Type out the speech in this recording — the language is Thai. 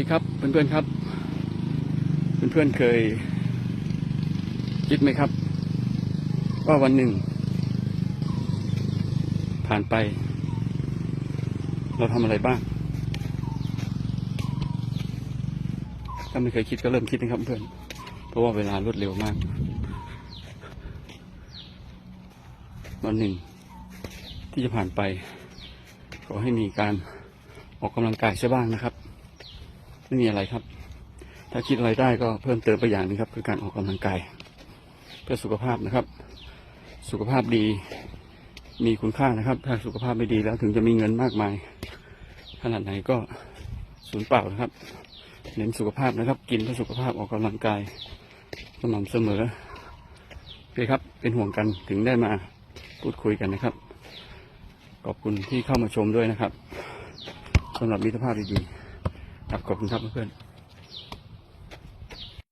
ดีครับเพื่อนๆครับ เพื่อนๆเคย คิดไหมครับ ว่าวันหนึ่ง ผ่านไป เราทำอะไรบ้างถ้าไม่เคยคิดก็เริ่มคิดนะครับเพื่อนเพราะว่าเวลารวดเร็วมาก วันหนึ่ง ที่จะผ่านไป ขอให้มีการออกกำลังกายใช่บ้างนะครับ ไม่มีอะไรครับ ถ้าคิดอะไรได้ก็เพิ่มเติมไปอย่างนึงครับ คือการออกกำลังกาย เพื่อสุขภาพนะครับ สุขภาพดีมีคุณค่านะครับ ถ้าสุขภาพไม่ดีแล้วถึงจะมีเงินมากมาย ขนาดไหนก็สูญเปล่านะครับ เน้นสุขภาพนะครับ กินเพื่อสุขภาพออกกำลังกายสม่ำเสมอโอเคครับ เป็นห่วงกันถึงได้มาพูดคุยกันนะครับ ขอบคุณที่เข้ามาชมด้วยนะครับสำหรับมิตรภาพดีๆ ครับขอบคุณครับเพื่อน